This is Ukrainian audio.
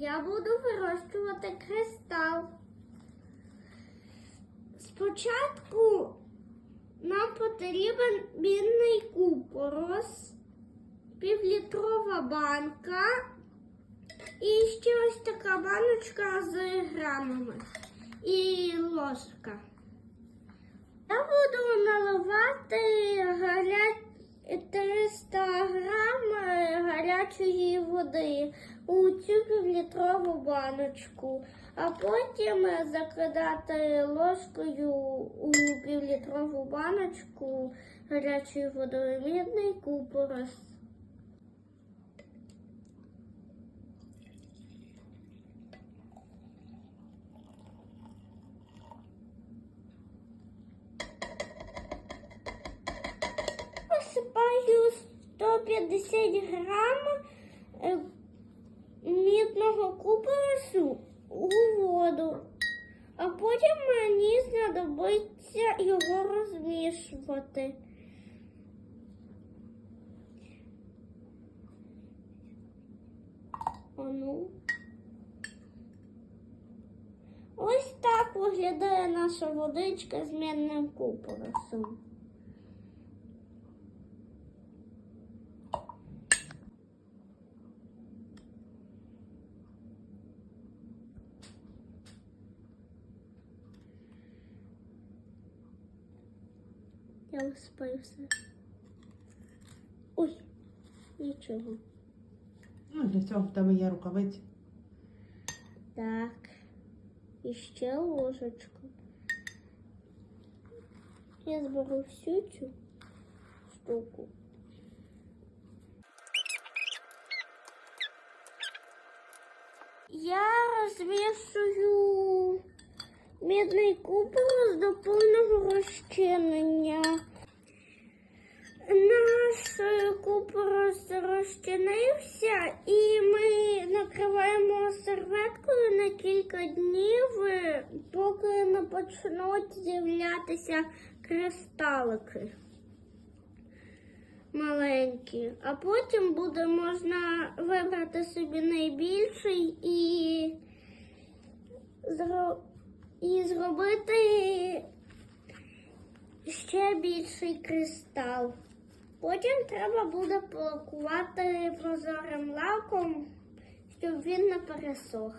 Я буду вирощувати кристал. Спочатку нам потрібен бідний купорос, півлітрова банка і ще ось така баночка з грамами і ложка. Я буду наливати гаря... 300 грам гарячої води у цю півлітрову баночку, а потім е, закидати ложкою у півлітрову баночку гарячою водою мідний купорос. Посипаю 150 грам е, мідного купоросу у воду, а потім мені знадобиться його розмішувати. А ну. Ось так виглядає наша водичка з мідним купоросом. Я висипаю все. Ой, нічого. Ну, для цього в тебе є рукавиці. Так. І ще ложечку. Я зберу всю цю штуку. Я розмішую мідний купорос до повного Розчинився, і ми накриваємо серветкою на кілька днів, е, поки не почнуть з'являтися кристалики маленькі. А потім буде можна вибрати собі найбільший і, зро... і зробити ще більший кристал. Потім треба буде полакувати прозорим лаком, щоб він не пересох.